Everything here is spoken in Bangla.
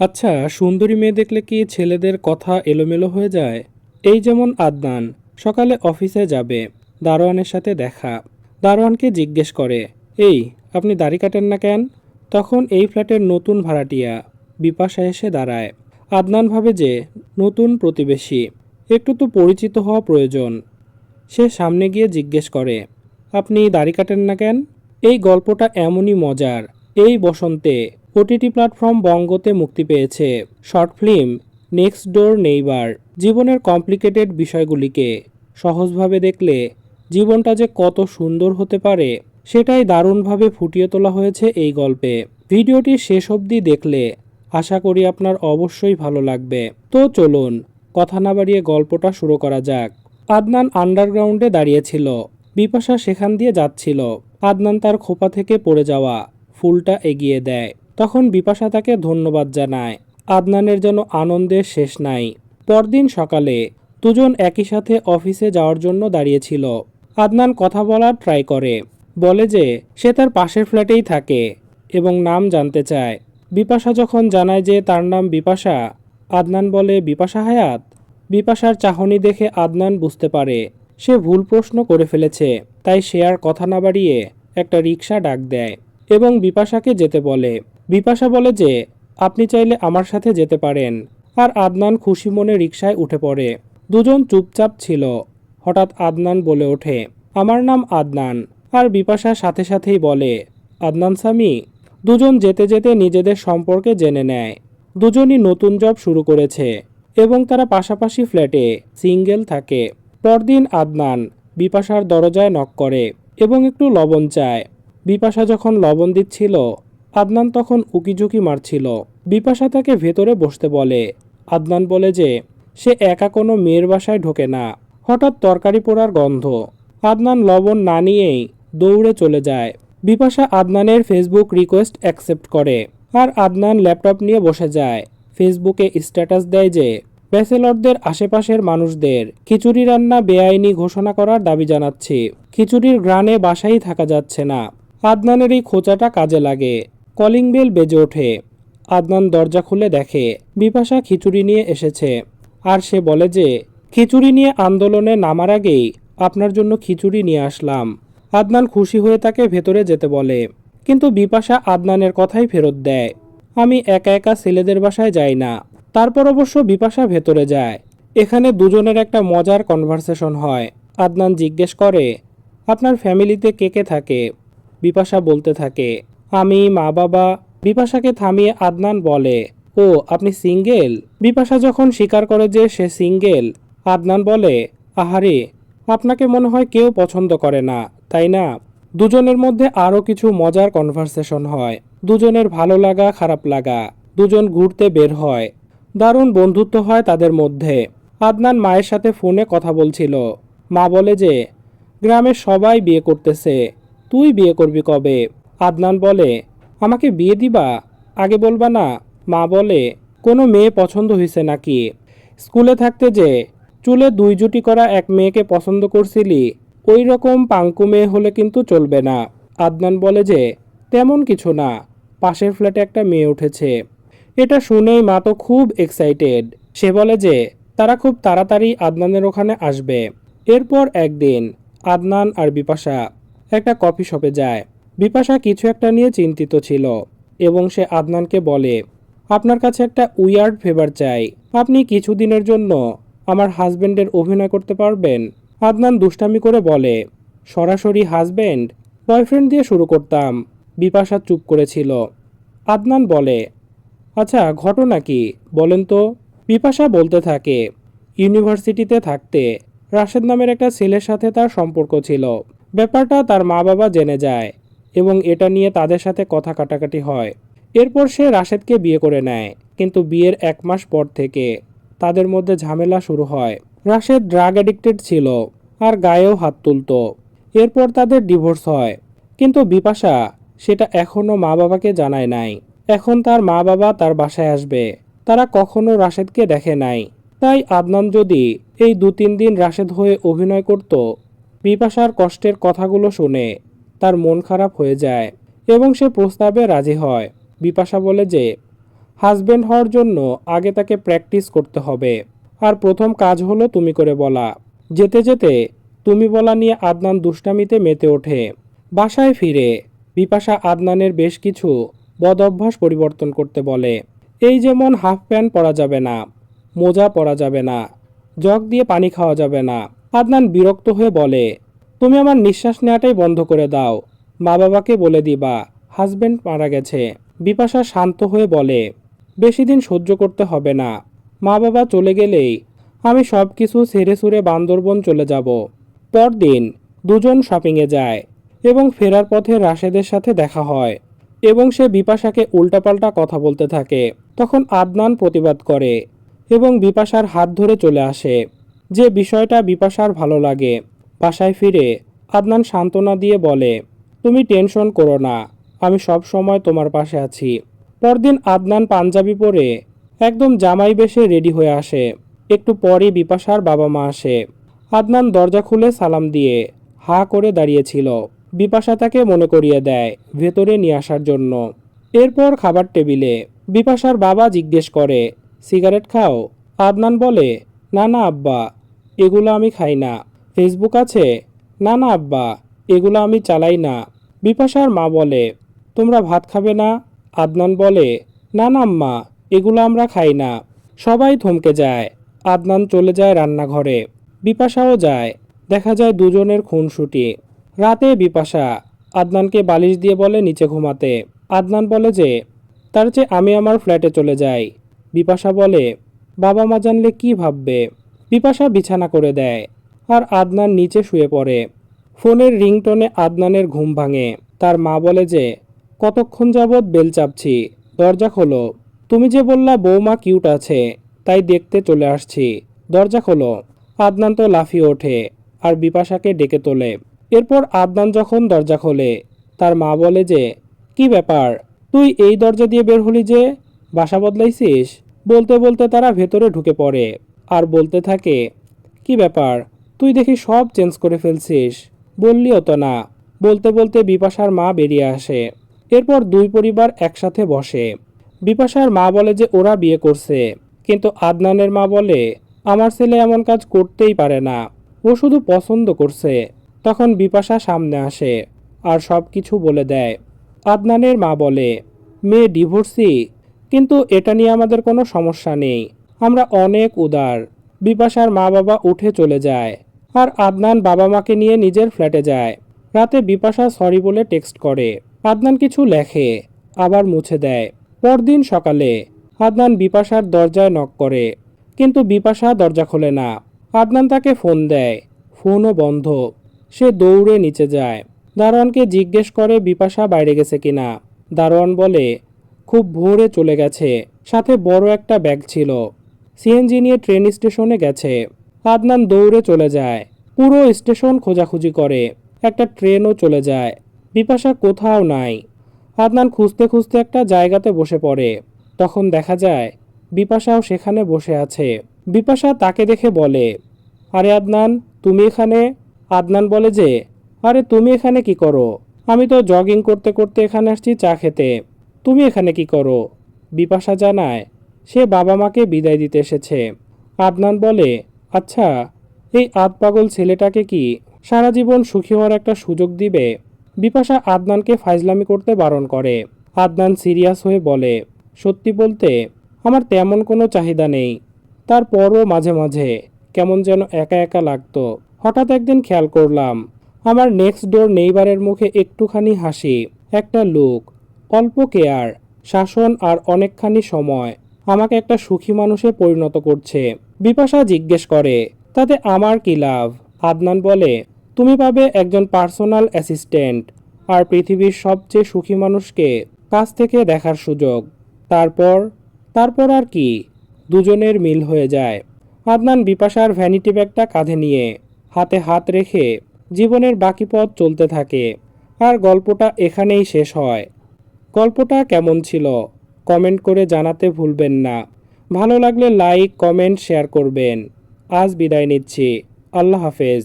আচ্ছা সুন্দরী মেয়ে দেখলে কি ছেলেদের কথা এলোমেলো হয়ে যায়? এই যেমন আদনান, সকালে অফিসে যাবে, দারোয়ানের সাথে দেখা। দারোয়ানকে জিজ্ঞেস করে, এই, আপনি দাড়ি কাটেন না কেন? তখন এই ফ্ল্যাটের নতুন ভাড়াটিয়া বিপাশা এসে দাঁড়ায়। আদনান ভাবে যে, নতুন প্রতিবেশী, একটু তো পরিচিত হওয়া প্রয়োজন। সে সামনে গিয়ে জিজ্ঞেস করে, আপনি দাড়ি কাটেন না কেন? এই গল্পটা এমনই মজার, এই বসন্তে। ওটিটি প্ল্যাটফর্ম বঙ্গতে মুক্তি পেয়েছে। Short film, next door neighbour, জীবনের কমপ্লিকেটেড বিষয়গুলিকে। সহজভাবে দেখলে, জীবনটা যে কত সুন্দর হতে পারে, সেটাই দারুণভাবে ফুটিয়ে তোলা হয়েছে এই গল্পে। ভিডিওটি শেষ অবধি দেখলে, আশা করি আপনার অবশ্যই ভালো লাগবে। তো চলুন, কথা না বাড়িয়ে গল্পটা শুরু করা যাক। আদনান আন্ডারগ্রাউন্ডে দাঁড়িয়েছিল। বিপাশা সেখান দিয়ে যাচ্ছিল। আদনান তার খোপা থেকে পড়ে যাওয়া ফুলটা এগিয়ে দেয়। তখন বিপাশা তাকে ধন্যবাদ জানায়। আদনানের যেন আনন্দের শেষ নাই। পরদিন সকালে দুজন একই সাথে অফিসে যাওয়ার জন্য দাঁড়িয়েছিল। আদনান কথা বলার ট্রাই করে। বলে যে, সে তার পাশের ফ্ল্যাটেই থাকে এবং নাম জানতে চায়। বিপাশা যখন জানায় যে তার নাম বিপাশা, আদনান বলে, বিপাশা হায়াত? বিপাশার চাহনি দেখে আদনান বুঝতে পারে, সে ভুল প্রশ্ন করে ফেলেছে। তাই সে আর কথা না বাড়িয়ে একটা রিক্সা ডাক দেয় এবং বিপাশাকে যেতে বলে। বিপাশা বলে যে, আপনি চাইলে আমার সাথে যেতে পারেন। আর আদনান খুশি মনে রিক্সায় উঠে পড়ে। দুজন চুপচাপ ছিল। হঠাৎ আদনান বলে ওঠে, আমার নাম আদনান। আর বিপাশা সাথে সাথেই বলে, আদনান সামি দুজন যেতে যেতে নিজেদের সম্পর্কে জেনে নেয়। দুজনই নতুন জব শুরু করেছে এবং তারা পাশাপাশি ফ্ল্যাটে সিঙ্গেল থাকে। পরদিন আদনান বিপাশার দরজায় নক করে এবং একটু লবণ চায়। বিপাশা যখন লবণ দিচ্ছিল আদনান তখন উকিঝুঁকি মারছিল। বিপাশা তাকে ভেতরে বসতে বলে। আদনান বলে যে, সে একা কোনো মেয়ের বাসায় ঢোকে না। হঠাৎ তরকারি পোড়ার গন্ধ। আদনান লবণ না নিয়েই দৌড়ে চলে যায়। বিপাশা আদনানের ফেসবুক রিকোয়েস্ট অ্যাকসেপ্ট করে আর আদনান ল্যাপটপ নিয়ে বসে যায়। ফেসবুকে স্ট্যাটাস দেয় যে, ব্যাচেলরদের আশেপাশের মানুষদের খিচুড়ি রান্না বেআইনি ঘোষণা করার দাবি জানাচ্ছি। খিচুড়ির গ্রানে বাসাই থাকা যাচ্ছে না। আদনানের এই খোঁচাটা কাজে লাগে। কলিং বেল বেজে ওঠে। আদনান দরজা খুলে দেখে, বিপাশা খিচুড়ি নিয়ে এসেছে। আর সে বলে যে, খিচুড়ি নিয়ে আন্দোলনে নামার আগেই আপনার জন্য খিচুড়ি নিয়ে আসলাম। আদনান খুশি হয়ে তাকে ভেতরে যেতে বলে। কিন্তু বিপাশা আদনানের কথাই ফেরত দেয়। আমি একা একা ছেলেদের বাসায় যাই না। তারপর অবশ্য বিপাশা ভেতরে যায়। এখানে দুজনের একটা মজার কনভারসেশন হয়। আদনান জিজ্ঞেস করে, আপনার ফ্যামিলিতে কে কে থাকে? বিপাশা বলতে থাকে আমি মা বাবা বিপাশাকে থামিয়ে আদনান বলে, ও, আপনি সিঙ্গেল? বিপাশা যখন স্বীকার করে যে সে সিঙ্গেল, আদনান বলে, আহারে, আপনাকে মনে হয় কেউ পছন্দ করে না, তাই না? দুজনের মধ্যে আরও কিছু মজার কনভারসেশন হয়। দুজনের ভালো লাগা, খারাপ লাগা, দুজন ঘুরতে বের হয়। দারুণ বন্ধুত্ব হয় তাদের মধ্যে। আদনান মায়ের সাথে ফোনে কথা বলছিল। মা বলে যে, গ্রামের সবাই বিয়ে করতেছে, তুই বিয়ে করবি কবে? আদনান বলে, আমাকে বিয়ে দিবা? আগে বলবা না, মা বলে, কোনো মেয়ে পছন্দ হয়েছে নাকি? স্কুলে থাকতে যে, চুলে দুই জুটি করা এক মেয়েকে পছন্দ করছিলি, ওই রকম পাঙ্কু মেয়ে হলে কিন্তু চলবে না। আদনান বলে যে, তেমন কিছু না, পাশের ফ্ল্যাটে একটা মেয়ে উঠেছে। এটা শুনেই মা তো খুব এক্সাইটেড সে বলে যে, তারা খুব তাড়াতাড়ি আদনানের ওখানে আসবে। এরপর একদিন আদনান আর বিপাশা একটা কফি শপে যায়। বিপাশা কিছু একটা নিয়ে চিন্তিত ছিল এবং সে আদনানকে বলে, আপনার কাছে একটা উইয়ার্ড ফেভার চাই। আপনি কিছুদিনের জন্য আমার হাজবেন্ডের অভিনয় করতে পারবেন? আদনান দুষ্টামি করে বলে, সরাসরি হাজবেন্ড? বয়ফ্রেন্ড দিয়ে শুরু করতাম। বিপাশা চুপ করেছিল। আদনান বলে আচ্ছা ঘটনা কি? বলেন তো। বিপাশা বলতে থাকে, ইউনিভার্সিটিতে থাকতে রাশেদ নামের একটা ছেলের সাথে তার সম্পর্ক ছিল। ব্যাপারটা তার মা বাবা জেনে যায়। এবং এটা নিয়ে তাদের সাথে কথা কাটাকাটি হয়। এরপর সে রাশেদকে বিয়ে করে নেয়, কিন্তু বিয়ের এক মাস পর থেকে তাদের মধ্যে ঝামেলা শুরু হয়। রাশেদ ড্রাগ অ্যাডিক্টেড ছিল আর গায়েও হাত তুলতো। এরপর তাদের ডিভোর্স হয়, কিন্তু বিপাশা সেটা এখনও মা বাবাকে জানায় নাই। এখন তার মা বাবা তার বাসায় আসবে, তারা কখনো রাশেদকে দেখে নাই। তাই আদনান যদি এই দু তিন দিন রাশেদ হয়ে অভিনয় করত, বিপাশার কষ্টের কথাগুলো শুনে তার মন খারাপ হয়ে যায় এবং সে প্রস্তাবে রাজি হয়। বিপাশা বলে যে হাজবেন্ড হওয়ার জন্য আগে তাকে প্র্যাকটিস করতে হবে। আর প্রথম কাজ হলো তুমি করে বলা। যেতে যেতে তুমি বলা নিয়ে আদনান দুষ্টামিতে মেতে ওঠে। বাসায় ফিরে বিপাশা আদনানের বেশ কিছু বদ অভ্যাস পরিবর্তন করতে বলে। এই যেমন হাফ প্যান্ট পরা যাবে না, মোজা পরা যাবে না, জগ দিয়ে পানি খাওয়া যাবে না। আদনান বিরক্ত হয়ে বলে তুমি আমার নিঃশ্বাস নেওয়াটাই বন্ধ করে দাও। মা বাবাকে বলে দিবা, হাজবেন্ড মারা গেছে। বিপাশা শান্ত হয়ে বলে, বেশি দিন সহ্য করতে হবে না। মা বাবা চলে গেলেই আমি সব কিছু ছেড়ে সুরে বান্দরবন চলে যাব। পরদিন দুজন শপিংয়ে যায় এবং ফেরার পথে রাশেদের সাথে দেখা হয় এবং সে বিপাশাকে উল্টাপাল্টা কথা বলতে থাকে। তখন আদনান প্রতিবাদ করে এবং বিপাশার হাত ধরে চলে আসে যে বিষয়টা বিপাশার ভালো লাগে। বাসায় ফিরে আদনান সান্ত্বনা দিয়ে বলে, তুমি টেনশন করো না, আমি সব সময় তোমার পাশে আছি। পরদিন আদনান পাঞ্জাবি পরে একদম জামাই বেশে রেডি হয়ে আসে। একটু পরই বিপাশার বাবা মা আসে। আদনান দরজা খুলে সালাম দিয়ে হা করে দাঁড়িয়েছিল। বিপাশা তাকে মনে করিয়ে দেয় ভেতরে নিয়ে আসার জন্য। এরপর খাবার টেবিলে বিপাশার বাবা জিজ্ঞেস করে, সিগারেট খাও? আদনান বলে, না না, আব্বা, এগুলো আমি খাই না। ফেসবুক আছে? না না, আব্বা, এগুলো আমি চালাই না। বিপাশার মা বলে, তোমরা ভাত খাবে না? আদনান বলে, না না, আম্মা, এগুলো আমরা খাই না। সবাই থমকে যায়। আদনান চলে যায় রান্নাঘরে। বিপাশাও যায়। দেখা যায় দুজনের খুনসুটি। রাতে বিপাশা আদনানকে বালিশ দিয়ে বলে নিচে ঘুমাতে। আদনান বলে যে, তার চেয়ে আমি আমার ফ্ল্যাটে চলে যাই। বিপাশা বলে, বাবা মা জানলে কি ভাববে? বিপাশা বিছানা করে দেয়। আর আদনান নিচে শুয়ে পড়ে। ফোনের রিংটোনে আদনানের ঘুম ভাঙে। তার মা বলে যে, কতক্ষণ যাবৎ বেল চাপছি? দরজা খোলো। তুমি যে বললা বৌমা কিউট আছে, তাই দেখতে চলে আসছি। দরজা খোলো। আদনান তো লাফিয়ে ওঠে আর বিপাশাকে ডেকে তোলে। এরপর আদনান যখন দরজা খোলে, তার মা বলে যে, কি ব্যাপার? তুই এই দরজা দিয়ে বের হলি যে? বাসা বদলাইছিস? বলতে বলতে তারা ভেতরে ঢুকে পড়ে আর বলতে থাকে, কি ব্যাপার? তুই দেখি সব চেঞ্জ করে ফেলছিস। বললিও তো না। বলতে বলতে বিপাশার মা বেরিয়ে আসে। এরপর দুই পরিবার একসাথে বসে। বিপাশার মা বলে যে ওরা বিয়ে করছে। কিন্তু আদনানের মা বলে, আমার ছেলে এমন কাজ করতেই পারে না। ও শুধু পছন্দ করছে। তখন বিপাশা সামনে আসে আর সব কিছু বলে দেয়। আদনানের মা বলে, মেয়ে ডিভোর্সি? কিন্তু এটা নিয়ে আমাদের কোনো সমস্যা নেই। আমরা অনেক উদার। বিপাশার মা বাবা উঠে চলে যায়। আর আদনান বাবা মাকে নিয়ে নিজের ফ্ল্যাটে যায়। রাতে বিপাশা সরি বলে টেক্সট করে। আদনান কিছু লেখে, আবার মুছে দেয়। পরদিন সকালে আদনান বিপাশার দরজায় নক করে। কিন্তু বিপাশা দরজা খোলে না। আদনান তাকে ফোন দেয়। ফোনও বন্ধ। সে দৌড়ে নিচে যায়। দারোয়ানকে জিজ্ঞেস করে বিপাশা বাইরে গেছে কিনা। দারোয়ান বলে, খুব ভোরে চলে গেছে। সাথে বড় একটা ব্যাগ ছিল। সিএনজি নিয়ে ট্রেন স্টেশনে গেছে। আদনান দৌড়ে চলে যায়। পুরো স্টেশন খোঁজাখুঁজি করে। একটা ট্রেনও চলে যায়। বিপাশা কোথাও নাই। আদনান খুঁজতে খুঁজতে একটা জায়গাতে বসে পড়ে। তখন দেখা যায়, বিপাশাও সেখানে বসে আছে। বিপাশা তাকে দেখে বলে, আরে আদনান, তুমি এখানে? আদনান বলে যে, আরে তুমি এখানে কি করো? আমি তো জগিং করতে করতে এখানে আসছি চা খেতে। তুমি এখানে কি করো? বিপাশা জানায়, সে বাবা মাকে বিদায় দিতে এসেছে। আদনান বলে আচ্ছা এই আধ পাগল ছেলেটাকে কি সারা জীবন সুখী হওয়ার একটা সুযোগ দিবে? বিপাশা আদনানকে ফাইজলামি করতে বারণ করে। আদনান সিরিয়াস হয়ে বলে, সত্যি বলতে, আমার তেমন কোনো চাহিদা নেই। তারপরও মাঝে মাঝে কেমন যেন একা একা লাগতো। হঠাৎ একদিন খেয়াল করলাম, আমার নেক্সট ডোর নেইবারের মুখে একটুখানি হাসি, একটা লুক, অল্প কেয়ার, শাসন আর অনেকখানি সময়, আমাকে একটা সুখী মানুষে পরিণত করছে। বিপাশা জিজ্ঞেস করে, তাতে আমার কি লাভ? আদনান বলে, তুমি পাবে একজন পার্সোনাল অ্যাসিস্ট্যান্ট আর পৃথিবীর সবচেয়ে সুখী মানুষকে কাছ থেকে দেখার সুযোগ। তারপর তারপর আর কি? দুজনের মিল হয়ে যায়। আদনান বিপাশার ভ্যানিটি ব্যাগটা কাঁধে নিয়ে হাতে হাত রেখে জীবনের বাকি পথ চলতে থাকে। আর গল্পটা এখানেই শেষ হয়। গল্পটা কেমন ছিল? কমেন্ট করে জানাতে ভুলবেন না। ভালো লাগলে লাইক কমেন্ট শেয়ার করবেন। আজ বিদায় নিচ্ছি। আল্লাহ হাফেজ।